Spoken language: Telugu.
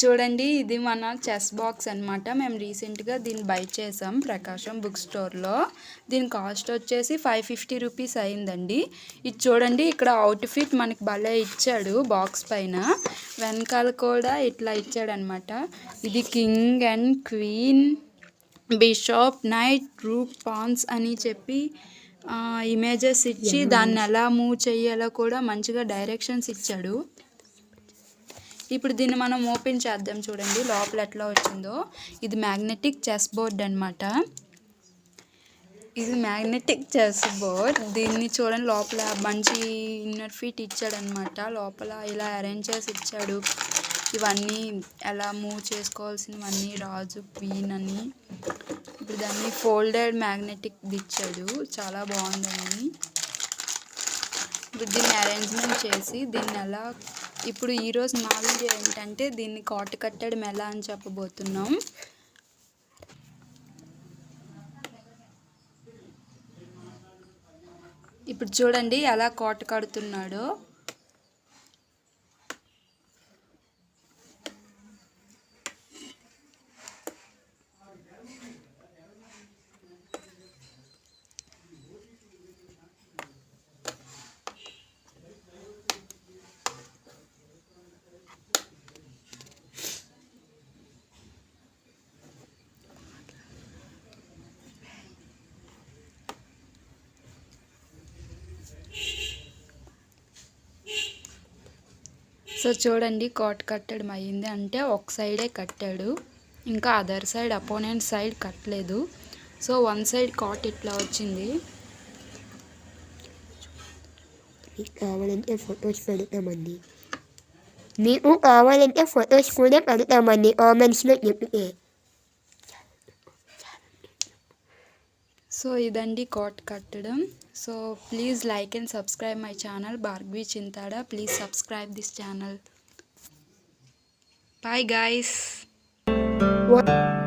చూడండి ఇది మన చెస్ బాక్స్ అన్నమాట. మేము రీసెంట్గా దీన్ని బై చేసాం ప్రకాశం బుక్ స్టోర్లో. దీని కాస్ట్ వచ్చేసి ఫైవ్ ఫిఫ్టీ రూపీస్ అయిందండి. ఇది చూడండి ఇక్కడ అవుట్ఫిట్ మనకి భలే ఇచ్చాడు బాక్స్ పైన. వెనకాల కూడా ఇట్లా ఇచ్చాడనమాట ఇది king and queen bishop knight rook pawns అని చెప్పి ఇమేజెస్ ఇచ్చి దాన్ని ఎలా మూవ్ చేయాలో కూడా మంచిగా డైరెక్షన్స్ ఇచ్చాడు. ఇప్పుడు దీన్ని మనం ఓపెన్ చేద్దాం చూడండి లోపల ఎట్లా వచ్చిందో. ఇది మ్యాగ్నెటిక్ చెస్ బోర్డ్ అనమాట ఇది మ్యాగ్నెటిక్ చెస్ బోర్డ్. దీన్ని చూడండి లోపల మంచి ఇన్నర్ ఫీట్ ఇచ్చాడనమాట లోపల ఇలా అరేంజ్ చేసి ఇచ్చాడు. ఇవన్నీ ఎలా మూవ్ చేసుకోవాల్సినవన్నీ రాజు క్వీన్ అని. ఇప్పుడు దాన్ని ఫోల్డెడ్ మ్యాగ్నెటిక్ ఇచ్చాడు. చాలా బాగుందండి ఇప్పుడు దీన్ని అరేంజ్మెంట్ చేసి దీన్ని ఎలా ఇప్పుడు ఈరోజు మా వీడియో ఏంటంటే దీన్ని కాట్ కట్టడం ఎలా అని చెప్పబోతున్నాం. ఇప్పుడు చూడండి ఎలా కోట కడుతున్నాడో. సో చూడండి కాట్ కట్టడం అయ్యింది. అంటే ఒక సైడే కట్టాడు. ఇంకా అదర్ సైడ్ అపోనెంట్ సైడ్ కట్టలేదు. సో వన్ సైడ్ కాట్ ఇట్లా వచ్చింది. మీకు కావాలంటే ఫొటోస్ పెడతామండి. మీకు కావాలంటే ఫొటోస్ కూడా పెడతామండి కామెంట్స్లో చెప్తే. సో ఇదండి కోట్ కట్టడం. So please like and subscribe my channel Bhargavi Chintada. Please subscribe this channel. Bye guys What?